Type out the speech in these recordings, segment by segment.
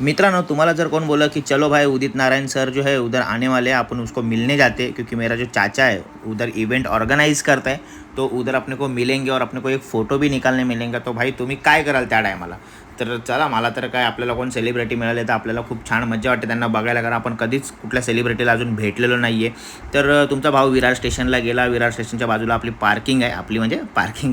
मित्रांनो तुम्हाला जर कौन बोला कि चलो भाई उदित नारायण सर जो है उधर आने वाले हैं अपन उसको मिलने जाते हैं क्योंकि मेरा जो चाचा है उधर इवेंट ऑर्गेनाइज करता है तो उधर अपने को मिलेंगे और अपने को एक फ़ोटो भी निकालने मिलेंगे। तो भाई तुम्ही काय कराल त्या टायमाला तर चला मला तर काय आपल्याला कोण सेलिब्रिटी मिळाले तर आपल्याला खूप छान मजा वाटते त्यांना बघायला कारण आपण कधीच कुठल्या सेलिब्रिटीला अजून भेटलेलो नाही आहे तर तुमचा भाऊ विरार स्टेशनला गेला. विरार स्टेशनच्या बाजूला आपली पार्किंग आहे. आपली म्हणजे पार्किंग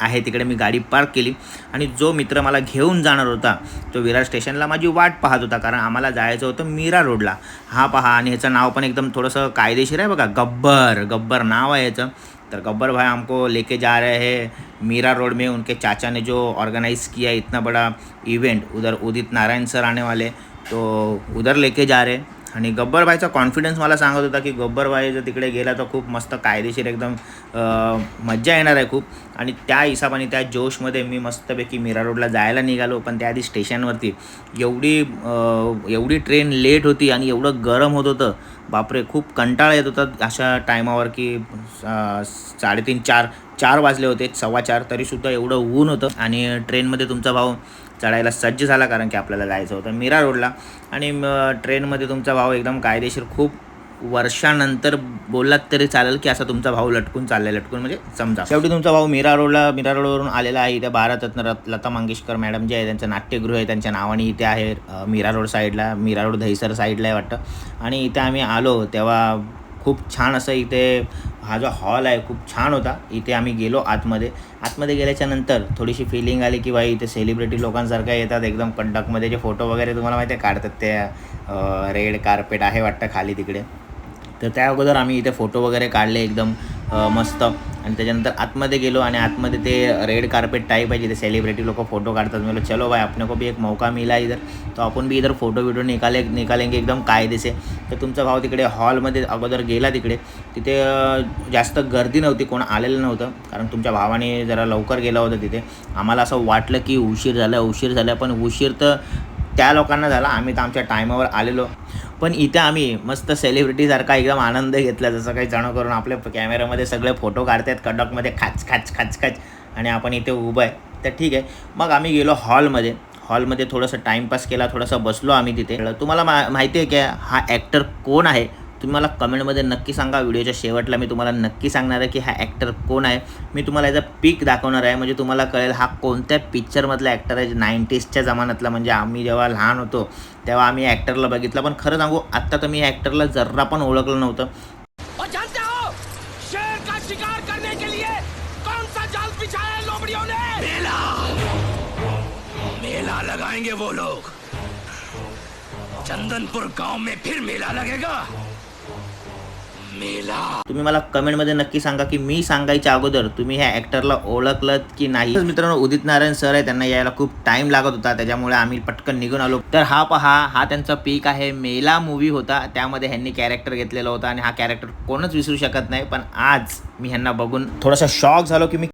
आहे तिकडे मी गाडी पार्क केली. आणि जो मित्र मला घेऊन जाणार होता तो विरार स्टेशनला माझी वाट पाहत होता कारण आम्हाला जायचं होतं मीरा रोडला. हा पहा आणि ह्याचं नाव पण एकदम थोडंसं कायदेशीर आहे बघा. गब्बर गब्बर नाव आहे याचं तर गब्बर भाई हमको लेके जा रहे हैं मीरा रोड में. उनके चाचा ने जो ऑर्गेनाइज़ किया इतना बड़ा इवेंट उधर उदित नारायण सर आने वाले तो उधर लेके जा रहे. आणि गब्बरबाईचा कॉन्फिडन्स मला सांगत होता की गब्बरबाई जर तिकडे गेला तर खूप मस्त कायदेशीर एकदम मज्जा येणार आहे खूप. आणि त्या हिसाबाने त्या जोशमध्ये मी मस्तपैकी मीरा रोडला जायला निघालो. पण त्याआधी स्टेशनवरती एवढी एवढी ट्रेन लेट होती आणि एवढं गरम होत होतं. बापरे खूप कंटाळा येत होता अशा टायमावर की साडेतीन चार चार वाजले होते सव्वा चार तरीसुद्धा एवढं ऊन होतं. आणि ट्रेनमध्ये तुमचा भाऊ चढायला सज्ज झाला कारण की आपल्याला जायचं होतं मीरा रोडला. आणि ट्रेनमध्ये तुमचा भाऊ एकदम कायदेशीर खूप वर्षानंतर बोललात तरी चालेल की असा तुमचा भाऊ लटकून चाललाय लटकून म्हणजे समजा. शेवटी तुमचा भाऊ मीरा रोडला मीरा रोडवरून आलेला आहे. इथे भारतरत्न लता मंगेशकर मॅडम जे आहे त्यांचं नाट्यगृह आहे त्यांच्या नावाने इथे आहे मीरा रोड साईडला मीरा रोड दहिसर साईडला आहे वाटतं. आणि इथे आम्ही आलो तेव्हा खूप छान असं इथे हा जो हॉल आहे खूप छान होता. इथे आम्ही गेलो आतमध्ये. आतमध्ये गेल्याच्यानंतर थोडीशी फिलिंग आली की बाई इथे सेलिब्रिटी लोकांसारखं येतात एकदम कंडक्टमध्ये जे फोटो वगैरे तुम्हाला माहिती आहे काढतात ते रेड कार्पेट आहे वाटतं खाली तिकडे. तर त्या अगोदर आम्ही इथे फोटो वगैरे काढले एकदम. मस्त. आणि त्याच्यानंतर आतमध्ये गेलो आणि आतमध्ये ते रेड कार्पेट टाईप आहे जिथे सेलिब्रिटी लोक फोटो काढतात. मी चलो भाई अपने को भी एक मौका मिला इधर. तो आपण बी इधर फोटो विटो निकाले निकालेंगे एकदम कायदेसे तर तुमचा भाव तिकडे हॉलमध्ये अगोदर गेला तिकडे. तिथे जास्त गर्दी नव्हती कोण आलेलं नव्हतं. कारण तुमच्या भावाने जरा लवकर गेला होता तिथे. आम्हाला असं वाटलं की उशीर झाला उशीर झाला पण उशीर तर त्या लोकांना झाला. आम्ही तर आमच्या टायमावर आलेलो. पण इथे आम्ही मस्त सेलिब्रिटीसारखा एकदम आनंद घेतला. जसं काही जण करून आपल्या कॅमेऱ्यामध्ये सगळे फोटो काढतात कडकमध्ये खाच खाच खाच खाच आणि आपण इथे उभं आहे. तर ठीक आहे. मग आम्ही गेलो हॉलमध्ये हॉलमध्ये थोडंसं टाईमपास केला थोडंसं बसलो आम्ही तिथे. तुम्हाला मा माहिती आहे की हा ॲक्टर कोण आहे? तुम्ही मला कमेंटमध्ये नक्की सांगा. व्हिडिओच्या शेवटला मी तुम्हाला नक्की सांगणार आहे की हा ॲक्टर कोण आहे. मी तुम्हाला याचा पीक दाखवणार आहे. म्हणजे तुम्हाला कळेल हा कोणत्या पिक्चरमधला ॲक्टर आहे. नाईन्टीजच्या जमान्यातला. म्हणजे आम्ही जेव्हा लहान होतो तेव्हा आम्ही ॲक्टरला बघितलं. पण खरं सांगू आत्ता तर मी ॲक्टरला जर्रा पण ओळखलं नव्हतं. हो शेर का शिकार करने के लिए कौन सा जाल बिछाया है लोमड़ियों ने? मेला! मेला लगाएंगे वो लोग। चंदनपुर गांव में फिर मेला लगेगा। मेला. तुम्ही मला कमेंटमध्ये नक्की सांगा की मी सांगायच्या अगोदर तुम्ही ह्या ॲक्टरला ओळखलत की नाही? मित्रांनो उदित नारायण सर आहे त्यांना यायला खूप टाइम लागत होता त्याच्यामुळे आम्ही पटकन निघून आलो. तर हा पहा हा त्यांचा पीक आहे मेला मूवी होता त्यामध्ये ह्यांनी कॅरेक्टर घेतलेला होता आणि हा कॅरेक्टर कोणच विसरू शकत नाही पण आज मी ह्यांना बघून थोडासा शॉक झालो की मी